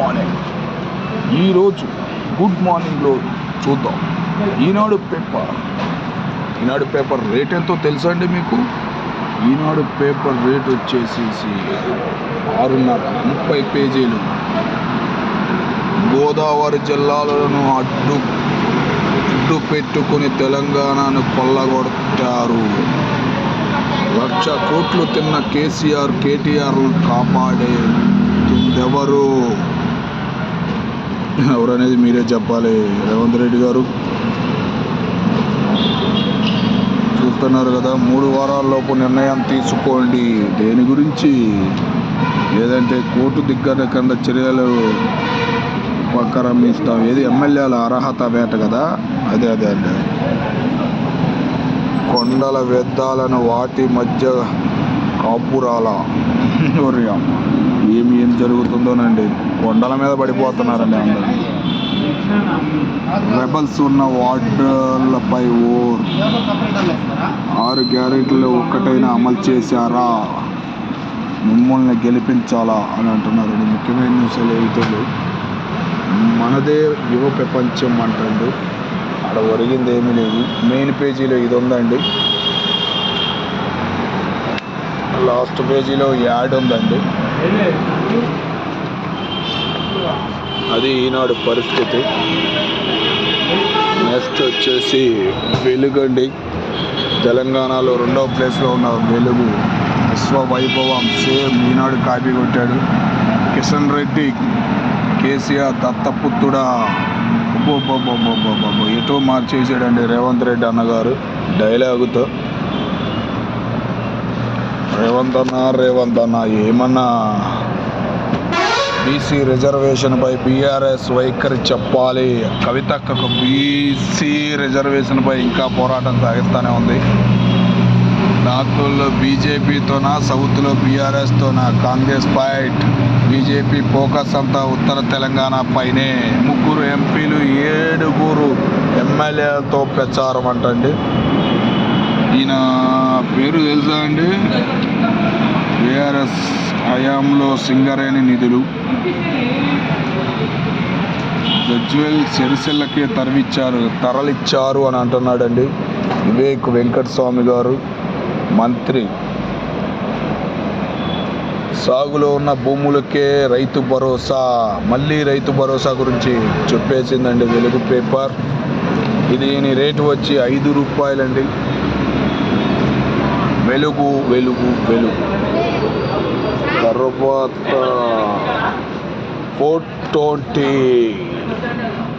Morning ఈరోజు good మార్నింగ్లో చూద్దాం. Eenadu paper Eenadu paper rate ఎంతో తెలుసా అండి మీకు? ఈనాడు పేపర్ రేట్ వచ్చేసేసి ఆరున్నర ముప్పై పేజీలు. గోదావరి జిల్లాలను అడ్డు అడ్డు పెట్టుకుని తెలంగాణను కొల్లగొడతారు లక్ష కోట్లు తిన్న కేసీఆర్ కేటీఆర్ను కాపాడే ఎవరనేది మీరే చెప్పాలి. రేవంత్ రెడ్డి గారు. చూస్తున్నారు కదా మూడు వారాల్లోపు నిర్ణయం తీసుకోండి. దేని గురించి? లేదంటే కోర్టు దిగ్గర కింద చర్యలు ఉపక్రమిస్తాం ఏది ఎమ్మెల్యేల అర్హత వేట కదా? అదే అదే అదే. కొండల వ్యర్థాలను వాటి మధ్య కాపురాల? ఏమి ఏం జరుగుతుందోనండి? కొండల మీద పడిపోతున్నారండి అందరూ. రెబల్స్ ఉన్న వార్డులపై ఓర్ ఆరు గ్యారెంటీలు ఒక్కటైనా అమలు చేశారా? మిమ్మల్ని గెలిపించాలా? అని అంటున్నారండి ముఖ్యమైన విషయాలు ఏమిటండి మనదే యువ ప్రపంచం అంటుండు. అక్కడ ఒరిగింది ఏమీ లేదు. మెయిన్ పేజీలో ఇది ఉందండి. లాస్ట్ పేజీలో యాడ్ ఉందండి. అది ఈనాడు పరిస్థితి. నెక్స్ట్ వచ్చేసి వెలుగండి. తెలంగాణలో రెండవ ప్లేస్లో ఉన్న వెలుగు. విశ్వవైభవం సేమ్ ఈనాడు కాపీ కొట్టాడు. కిషన్ రెడ్డి కేసీఆర్ దత్తపుత్రుడా. అబ్బో ఎటో మార్చేసాడండి రేవంత్ రెడ్డి అన్నగారు డైలాగుతో. రేవంత్ అన్న రేవంత్ అన్న ఏమన్నా బీసీ రిజర్వేషన్పై బీఆర్ఎస్ వైఖరి చెప్పాలి. కవితక్కకు బీసీ రిజర్వేషన్పై ఇంకా పోరాటం సాగిస్తూనే ఉంది. నార్త్లో బీజేపీతోనా సౌత్లో బీఆర్ఎస్తోనా కాంగ్రెస్ ఫైట్. బీజేపీ ఫోకస్ అంతా ఉత్తర తెలంగాణ పైనే. ముగ్గురు ఎంపీలు ఏడుగురు ఎమ్మెల్యేలతో ప్రచారం అంటండి. ఈయన పేరు తెలుసా అండి? బీఆర్ఎస్ హయాంలో సింగరేణి నిధులు. జ్యువెల్ సిరిసిల్లకే తరలిచ్చారు. తరలిచ్చారు అని అంటున్నాడండి వివేక్ వెంకట స్వామి గారు మంత్రి. సాగులో ఉన్న భూములకే రైతు భరోసా మళ్ళీ రైతు భరోసా గురించి చెప్పేసిందండి వెలుగు పేపర్. దీని రేటు వచ్చి ఐదు రూపాయలండి. వెలుగు వెలుగు వెలుగు. what the? 420